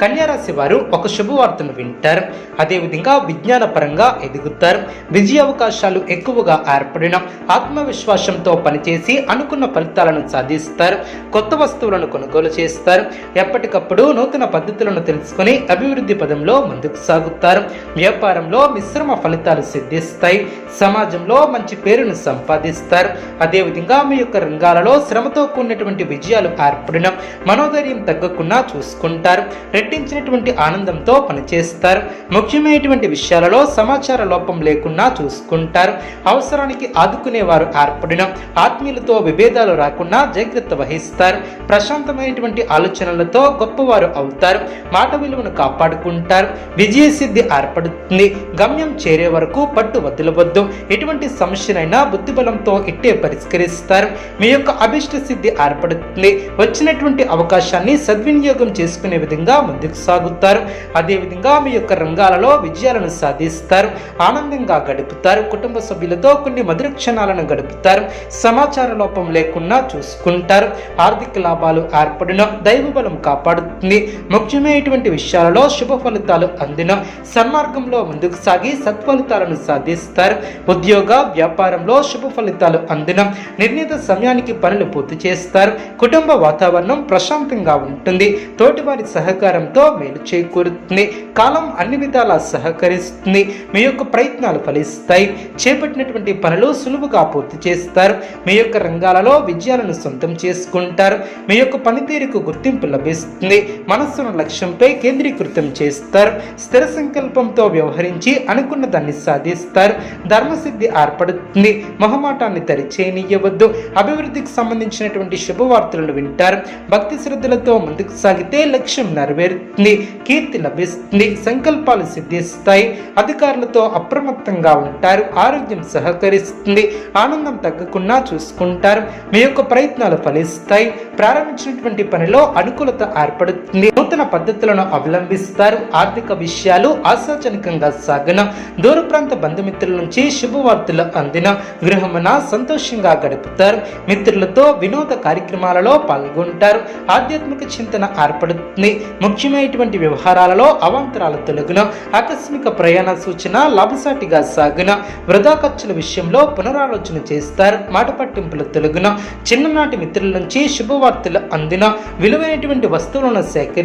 కన్యారాశి వారు ఒక శుభవార్తను వింటారు. అదేవిధంగా విజ్ఞాన పరంగా ఎదుగుతారు. విజయ అవకాశాలు ఎక్కువగా ఏర్పడిన ఆత్మవిశ్వాసంతో పనిచేసి అనుకున్న ఫలితాలను సాధిస్తారు. కొత్త వస్తువులను కొనుగోలు చేస్తారు. ఎప్పటికప్పుడు నూతన పద్ధతులను తెలుసుకుని అభివృద్ధి పదంలో ముందుకు సాగుతారు. వ్యాపారంలో మిశ్రమ ఫలితాలు సిద్ధిస్తాయి. సమాజంలో మంచి పేరును సంపాదిస్తారు. అదేవిధంగా మీ యొక్క రంగాలలో శ్రమతో కూడినటువంటి విజయాలు ఏర్పడిన మనోధైర్యం తగ్గకుండా చూసుకుంటారు. రెట్టించినటువంటి ఆనందంతో పనిచేస్తారు. ముఖ్యమైనటువంటి విషయాలలో సమాచార లోపం లేకుండా చూసుకుంటారు. అవసరానికి ఆదుకునేవారు ఏర్పడిన ఆత్మీయులతో విభేదాలు రాకుండా జాగ్రత్త వహిస్తారు. ప్రశాంతమైనటువంటి ఆలోచనలతో గొప్పవారు అవుతారు. మాట విలువను కాపాడుకుంటారు. విజయసిద్ధి ఏర్పడుతుంది. గమ్యం చేరే వరకు పట్టు వదలవద్దు. ఎటువంటి సమస్యనైనా బుద్ధిబలంతో ఇట్టే పరిష్కరిస్తారు. మీ యొక్క అభిష్ట సిద్ధి ఏర్పడుతుంది. వచ్చినటువంటి అవకాశాన్ని సద్వినియోగం చేసుకునే విధంగా ముందుకు సాగుతారు. అదేవిధంగా మీ యొక్క రంగాలలో విజయాలను సాధిస్తారు. ఆనందంగా గడుపుతారు. కుటుంబ సభ్యులతో కొన్ని మధుర క్షణాలను గడుపుతారు. సమాచార లోపం లేకుండా చూసుకుంటారు. ఆర్థిక లాభాలు ఏర్పడిన దైవ బలం కాపాడుతుంది. ముఖ్యమైనటువంటి విషయాలలో శుభ ఫలితాలు అందిన. సన్మార్గంలో ముందుకు సాగి సత్ఫలితాలను సాధిస్తారు. ఉద్యోగ వ్యాపారంలో శుభ ఫలితాలు అందిన. నిర్ణీత సమయానికి పనులు పూర్తి చేస్తారు. కుటుంబ వాతావరణం ప్రశాంతంగా ఉంటుంది. తోటివారి సహకారం సహకారంతో మేలు చేకూరుతుంది. కాలం అన్ని విధాలా సహకరిస్తుంది. మీ యొక్క ప్రయత్నాలు ఫలిస్తాయి. చేపట్టినటువంటి పనులు సులువుగా పూర్తి చేస్తారు. మీ యొక్క రంగాలలో విజయాలను సొంతం చేసుకుంటారు. మీ యొక్క పనితీరుకు గుర్తింపు లభిస్తుంది. మనస్సును లక్ష్యంపై కేంద్రీకృతం చేస్తారు. స్థిర సంకల్పంతో వ్యవహరించి అనుకున్న దాన్ని సాధిస్తారు. ధర్మసిద్ధి ఏర్పడుతుంది. మొహమాటాన్ని తరిచేయనియవద్దు అభివృద్ధికి సంబంధించినటువంటి శుభవార్తలను వింటారు. భక్తి శ్రద్ధలతో ముందుకు సాగితే లక్ష్యం పెరుగుతుంది కీర్తి లభిస్తుంది సంకల్పాలు సిద్ధిస్తాయి అధికారులతో అప్రమత్తంగా ఉంటారు ఆరోగ్యం సహకరిస్తుంది ఆనందం తగ్గకుండా చూసుకుంటారు మీ యొక్క ప్రయత్నాలు ఫలిస్తాయి ప్రారంభించినటువంటి పనిలో అనుకూలత ఏర్పడుతుంది. నూతన పద్ధతులను అవలంబిస్తారు. ఆర్థిక విషయాలు ఆశాజనకంగా సాగన దూర ప్రాంత బంధుమిత్రుల నుంచి శుభవార్తలు అందిన గృహమున సంతోషంగా గడుపుతారు. మిత్రులతో వినోద కార్యక్రమాలలో పాల్గొంటారు. ఆధ్యాత్మిక చింతన ఏర్పడుతుంది. ముఖ్యమైనటువంటి వ్యవహారాలలో అవాంతరాలు తొలగిన ఆకస్మిక ప్రయాణ సూచన లాభసాటిగా సాగున వృధా ఖర్చుల విషయంలో పునరాలోచన చేస్తారు. మాట పట్టింపులు తొలగిన చిన్ననాటి మిత్రుల నుంచి శుభవార్తలు అందిన విలువైనటువంటి వస్తువులను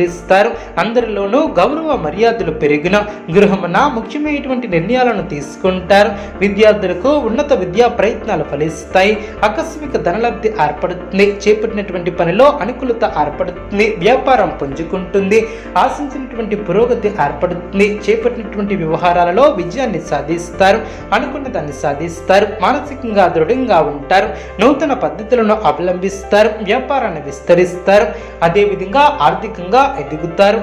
సేకరిస్తారు అందరిలోనూ గౌరవ మర్యాదలు పెరిగిన గృహమున ముఖ్యమైనటువంటి నిర్ణయాలను తీసుకుంటారు. విద్యార్థులకు ఉన్నత విద్యా ప్రయత్నాలు ఫలిస్తాయి. ఆకస్మిక ధనలబ్ధి ఏర్పడుతుంది. చేపట్టినటువంటి పనిలో అనుకూలత ఏర్పడుతుంది. వ్యాపారం పుంజుకుంటుంది. ఆశించినటువంటి పురోగతి ఏర్పడుతుంది. చేపట్టినటువంటి వ్యవహారాలలో విజయాన్ని సాధిస్తారు. అనుకున్న దాన్ని సాధిస్తారు. మానసికంగా దృఢంగా ఉంటారు. నూతన పద్ధతులను అవలంబిస్తారు. వ్యాపారాన్ని విస్తరిస్తారు. అదేవిధంగా ఆర్థికంగా ఎదుగుతారు